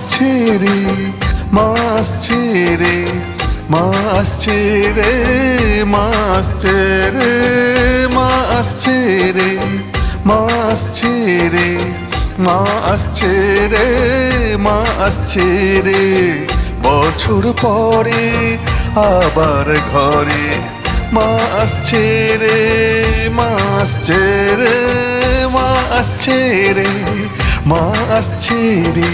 আসছে রে মা আসছে রে মা আসছে রে মা আসছে রে মা আসছে রে মা আসছে রে মা আসছে রে মা আসছে রে বছর পরে আবার ঘরে মা আসছে রে মা আসছে রে মা আসছে রে,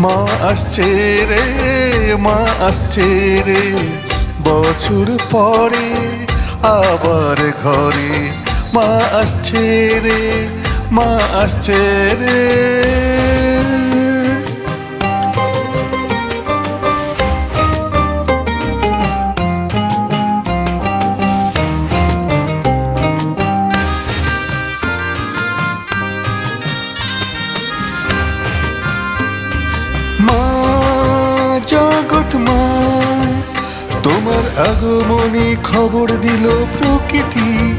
মা আসছে রে, মা আসছে রে। বছর পরে আবার ঘরে মা আসছে রে, মা আসছে রে। আগমনী খবর দিল প্রকৃতি।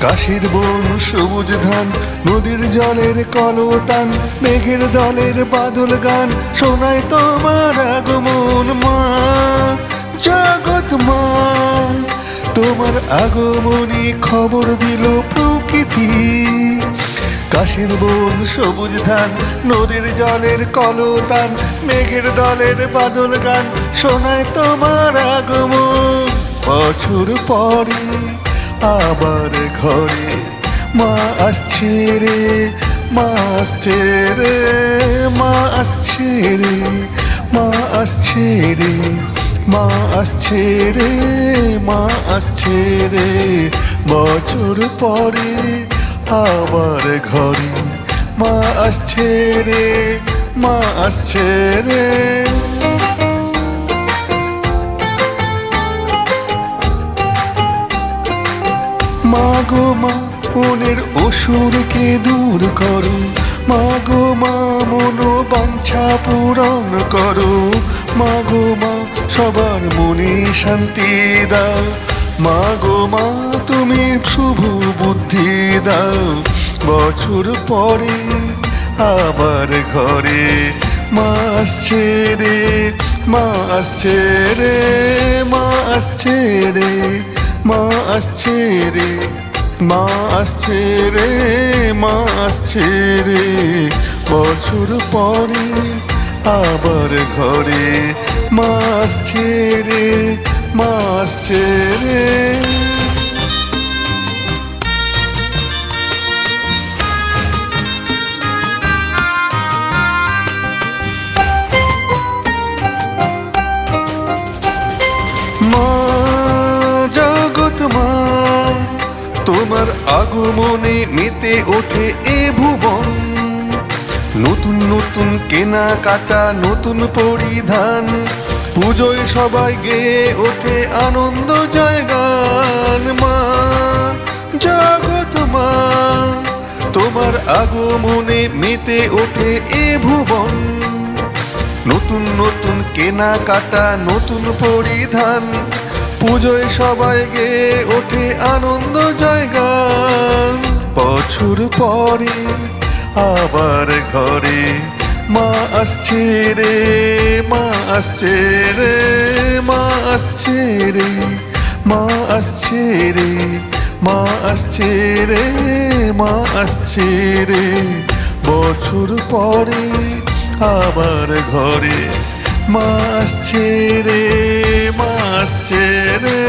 কাশির বন, সবুজ ধান, নদীর জলের কলতান, মেঘের দলের বাদল গান, শোনায় তোমার আগমন মা। জগৎ মা, তোমার আগমনী খবর দিল প্রকৃতি। কাশির বন, সবুজ ধান, নদীর জলের কলতান, মেঘের দলের বাদল গান, শোনায় তোমার আগমন। বছর পরে আবার ঘরে মা আসছে রে, মা আসছে রে, মা আসছে রে, মা আসছে রে, মা আসছে রে, মা আসছে রে। বছর পরে আবার ঘরে মা আসছে রে, মা আসছে রে। মা গো মা, মনের অসুরকে দূর করো। মা গো মা মনো বাঞ্ছা পূরণ করো। মা গো মা, সবার মনে শান্তি দাও। মা গো মা, তুমি শুভ বুদ্ধি দাও। বছর পরে আবার ঘরে মা ছেড়ে রে ছেড়ে আসছে ছেড়ে মা ছেড়ে রে ছেড়ে আসছে রে মা আসছে রে মা আসছে রে বছর পরে আবার ঘরে মা আসছে রে মা আগমনে মেতে ওঠে এ ভুবন। নতুন নতুন কেনা কাটা নতুন পরিধান, পুজোয় সবাই গেয়ে ওঠে আনন্দ জয়গান। মা জগৎ মা, তোমার আগমনে মেতে ওঠে এ ভুবন। নতুন নতুন কেনা কাটা নতুন পরিধান পুজোয় সবাই গেয়ে ওঠে আনন্দ জয়গান বছর পরে আবার ঘরে মা আসছে রে, মা আসছে রে, মা আসছে রে, মা আসছে রে, মা আসছে রে, মা আসছে রে। বছর পরে আবার ঘরে माश्चेरे माश्चेरे